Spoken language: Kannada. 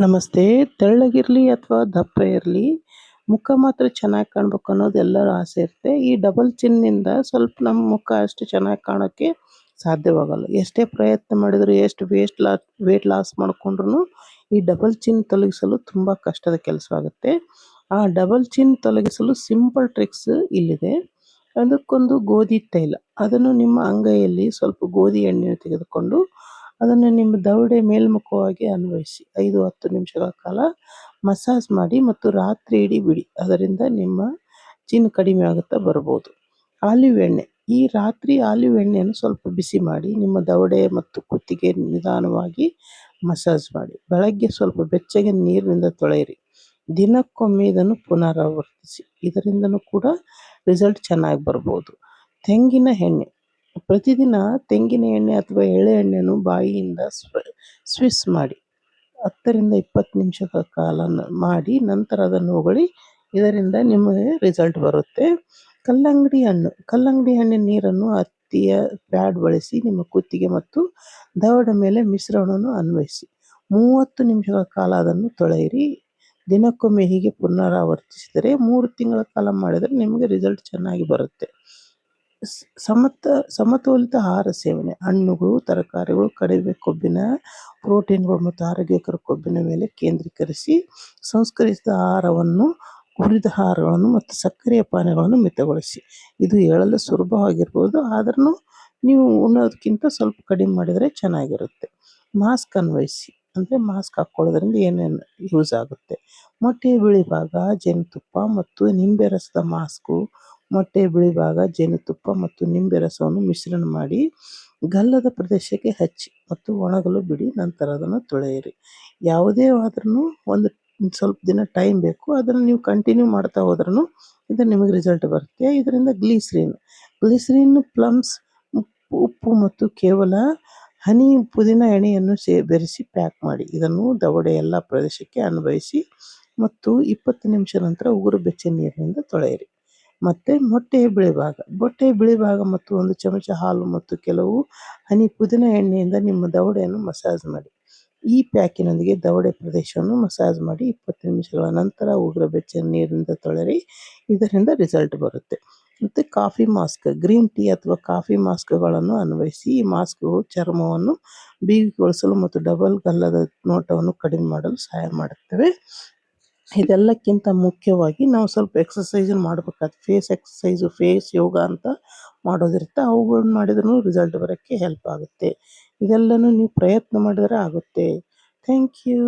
ನಮಸ್ತೆ. ತೆಳ್ಳಗಿರಲಿ ಅಥವಾ ದಪ್ಪ ಇರಲಿ, ಮುಖ ಮಾತ್ರ ಚೆನ್ನಾಗಿ ಕಾಣಬೇಕು ಅನ್ನೋದು ಎಲ್ಲರ ಆಸೆ ಇರುತ್ತೆ. ಈ ಡಬಲ್ ಚಿನ್ನಿಂದ ಸ್ವಲ್ಪ ನಮ್ಮ ಮುಖ ಅಷ್ಟು ಚೆನ್ನಾಗಿ ಕಾಣೋಕ್ಕೆ ಸಾಧ್ಯವಾಗಲ್ಲ. ಎಷ್ಟೇ ಪ್ರಯತ್ನ ಮಾಡಿದ್ರು, ಎಷ್ಟು ವೇಸ್ಟ್ ಲಾ ವೇಟ್ ಲಾಸ್ ಮಾಡಿಕೊಂಡ್ರು ಈ ಡಬಲ್ ಚಿನ್ ತೊಲಗಿಸಲು ತುಂಬ ಕಷ್ಟದ ಕೆಲಸವಾಗುತ್ತೆ. ಆ ಡಬಲ್ ಚಿನ್ ತೊಲಗಿಸಲು ಸಿಂಪಲ್ ಟ್ರಿಕ್ಸ್ ಇಲ್ಲಿದೆ. ಅದಕ್ಕೊಂದು ಗೋಧಿ ತೈಲ. ಅದನ್ನು ನಿಮ್ಮ ಅಂಗೈಯಲ್ಲಿ ಸ್ವಲ್ಪ ಗೋಧಿ ಎಣ್ಣೆ ತೆಗೆದುಕೊಂಡು ಅದನ್ನು ನಿಮ್ಮ ದವಡೆ ಮೇಲ್ಮುಖವಾಗಿ ಅನ್ವಯಿಸಿ. ಐದು, ಹತ್ತು ನಿಮಿಷಗಳ ಕಾಲ ಮಸಾಜ್ ಮಾಡಿ ಮತ್ತು ರಾತ್ರಿ ಇಡೀ ಬಿಡಿ. ಅದರಿಂದ ನಿಮ್ಮ ಚಿನ್ ಕಡಿಮೆ ಆಗುತ್ತಾ ಬರ್ಬೋದು ಆಲಿವ್ ಎಣ್ಣೆ. ಈ ರಾತ್ರಿ ಆಲಿವ್ ಎಣ್ಣೆಯನ್ನು ಸ್ವಲ್ಪ ಬಿಸಿ ಮಾಡಿ, ನಿಮ್ಮ ದವಡೆ ಮತ್ತು ಕುತ್ತಿಗೆ ನಿಧಾನವಾಗಿ ಮಸಾಜ್ ಮಾಡಿ. ಬೆಳಗ್ಗೆ ಸ್ವಲ್ಪ ಬೆಚ್ಚಗೆ ನೀರಿನಿಂದ ತೊಳೆಯಿರಿ. ದಿನಕ್ಕೊಮ್ಮೆ ಇದನ್ನು ಪುನರಾವರ್ತಿಸಿ. ಇದರಿಂದನೂ ಕೂಡ ರಿಸಲ್ಟ್ ಚೆನ್ನಾಗಿ ಬರ್ಬೋದು. ತೆಂಗಿನ ಎಣ್ಣೆ. ಪ್ರತಿದಿನ ತೆಂಗಿನ ಎಣ್ಣೆ ಅಥವಾ ಎಳೆ ಎಣ್ಣೆಯನ್ನು ಬಾಯಿಯಿಂದ ಸ್ವಿಸ್ ಮಾಡಿ, ಹತ್ತರಿಂದ ಇಪ್ಪತ್ತು ನಿಮಿಷಗಳ ಕಾಲ ಮಾಡಿ ನಂತರ ಅದನ್ನು ಹೊಗಳಿ, ಇದರಿಂದ ನಿಮಗೆ ರಿಸಲ್ಟ್ ಬರುತ್ತೆ. ಕಲ್ಲಂಗಡಿ ಹಣ್ಣು, ಕಲ್ಲಂಗಡಿ ಹಣ್ಣಿನ ನೀರನ್ನು ಹತ್ತಿಯ ಪ್ಯಾಡ್ ಬಳಸಿ ನಿಮ್ಮ ಕುತ್ತಿಗೆ ಮತ್ತು ದವಡ ಮೇಲೆ ಮಿಶ್ರಣವನ್ನು ಅನ್ವಯಿಸಿ. ಮೂವತ್ತು ನಿಮಿಷಗಳ ಕಾಲ ಅದನ್ನು ತೊಳೆಯಿರಿ. ದಿನಕ್ಕೊಮ್ಮೆ ಹೀಗೆ ಪುನರಾವರ್ತಿಸಿದರೆ ಮೂರು ತಿಂಗಳ ಕಾಲ ಮಾಡಿದರೆ ನಿಮಗೆ ರಿಸಲ್ಟ್ ಚೆನ್ನಾಗಿ ಬರುತ್ತೆ. ಸಮತ, ಸಮತೋಲಿತ ಆಹಾರ ಸೇವನೆ. ಹಣ್ಣುಗಳು, ತರಕಾರಿಗಳು ಕಡಿಮೆ ಕೊಬ್ಬಿನ, ಪ್ರೋಟೀನ್ಗಳು ಮತ್ತು ಆರೋಗ್ಯಕರ ಕೊಬ್ಬಿನ ಮೇಲೆ ಕೇಂದ್ರೀಕರಿಸಿ ಸಂಸ್ಕರಿಸಿದ ಆಹಾರವನ್ನು, ಹುರಿದ ಆಹಾರಗಳನ್ನು ಮತ್ತು ಸಕ್ಕರೆಯ ಪಾನೀಯಗಳನ್ನು ಮಿತಗೊಳಿಸಿ. ಇದು ಹೇಳಲು ಸುಲಭವಾಗಿರ್ಬೋದು ಆದ್ರೂ ನೀವು ಉಣ್ಣೋದಕ್ಕಿಂತ ಸ್ವಲ್ಪ ಕಡಿಮೆ ಮಾಡಿದರೆ ಚೆನ್ನಾಗಿರುತ್ತೆ. ಮಾಸ್ಕ್ ಅನ್ವಯಿಸಿ. ಅಂದರೆ ಮಾಸ್ಕ್ ಹಾಕ್ಕೊಳ್ಳೋದ್ರಿಂದ ಏನೇನು ಯೂಸ್ ಆಗುತ್ತೆ? ಮೊಟ್ಟೆ, ಬಿಳಿ ಭಾಗ, ಜೇನುತುಪ್ಪ ಮತ್ತು ನಿಂಬೆ ರಸದ ಮಾಸ್ಕು ಮೊಟ್ಟೆ ಬಿಳಿ ಭಾಗ ಜೇನುತುಪ್ಪ ಮತ್ತು ನಿಂಬೆ ರಸವನ್ನು ಮಿಶ್ರಣ ಮಾಡಿ ಗಲ್ಲದ ಪ್ರದೇಶಕ್ಕೆ ಹಚ್ಚಿ ಮತ್ತು ಒಣಗಲು ಬಿಡಿ. ನಂತರ ಅದನ್ನು ತೊಳೆಯಿರಿ. ಯಾವುದೇ ಆದ್ರೂ ಒಂದು ಸ್ವಲ್ಪ ದಿನ ಟೈಮ್ ಬೇಕು. ಅದನ್ನು ನೀವು ಕಂಟಿನ್ಯೂ ಮಾಡ್ತಾ ಹೋದ್ರೂ ಇದು ನಿಮಗೆ ರಿಸಲ್ಟ್ ಬರುತ್ತೆ. ಇದರಿಂದ ಗ್ಲೀಸ್ರಿನ್ ಗ್ಲೀಸ್ರಿನ್ ಪ್ಲಮ್ಸ್, ಉಪ್ಪು ಮತ್ತು ಕೇವಲ ಹನಿ, ಪುದೀನ ಎಣೆಯನ್ನು ಸೇ ಬೆರೆಸಿ ಪ್ಯಾಕ್ ಮಾಡಿ. ಇದನ್ನು ದವಡೆ ಎಲ್ಲ ಪ್ರದೇಶಕ್ಕೆ ಅನ್ವಯಿಸಿ ಮತ್ತು ಇಪ್ಪತ್ತು ನಿಮಿಷ ನಂತರ ಉಗುರು ಬೆಚ್ಚ ನೀರಿನಿಂದ ತೊಳೆಯಿರಿ. ಮತ್ತು ಮೊಟ್ಟೆಯ ಬಿಳಿ ಭಾಗ ಮೊಟ್ಟೆಯ ಬಿಳಿ ಭಾಗ ಮತ್ತು ಒಂದು ಚಮಚ ಹಾಲು ಮತ್ತು ಕೆಲವು ಹನಿ ಪುದೀನ ಎಣ್ಣೆಯಿಂದ ನಿಮ್ಮ ದವಡೆಯನ್ನು ಮಸಾಜ್ ಮಾಡಿ. ಈ ಪ್ಯಾಕಿನೊಂದಿಗೆ ದವಡೆ ಪ್ರದೇಶವನ್ನು ಮಸಾಜ್ ಮಾಡಿ ಇಪ್ಪತ್ತು ನಿಮಿಷಗಳ ನಂತರ ಉಗ್ರ ಬೆಚ್ಚ ನೀರಿನಿಂದ ತೊಳೆರಿ ಇದರಿಂದ ರಿಸಲ್ಟ್ ಬರುತ್ತೆ. ಮತ್ತು ಕಾಫಿ ಮಾಸ್ಕ್, ಗ್ರೀನ್ ಟೀ ಅಥವಾ ಕಾಫಿ ಮಾಸ್ಕ್ಗಳನ್ನು ಅನ್ವಯಿಸಿ. ಈ ಮಾಸ್ಕ್ಗಳು ಚರ್ಮವನ್ನು ಬೀಗಿಗೊಳಿಸಲು ಮತ್ತು ಡಬಲ್ ಗಲ್ಲದ ನೋಟವನ್ನು ಕಡಿಮೆ ಮಾಡಲು ಸಹಾಯ ಮಾಡುತ್ತವೆ. ಇದೆಲ್ಲಕ್ಕಿಂತ ಮುಖ್ಯವಾಗಿ ನಾವು ಸ್ವಲ್ಪ ಎಕ್ಸಸೈಸನ್ನು ಮಾಡಬೇಕಾಗುತ್ತೆ. ಫೇಸ್ ಎಕ್ಸಸೈಸು ಫೇಸ್ ಯೋಗ ಅಂತ ಮಾಡೋದಿರುತ್ತೆ. ಅವುಗಳನ್ನ ಮಾಡಿದ್ರು ರಿಸಲ್ಟ್ ಬರೋಕ್ಕೆ ಹೆಲ್ಪ್ ಆಗುತ್ತೆ. ಇದೆಲ್ಲನೂ ನೀವು ಪ್ರಯತ್ನ ಮಾಡಿದರೆ ಆಗುತ್ತೆ. Thank you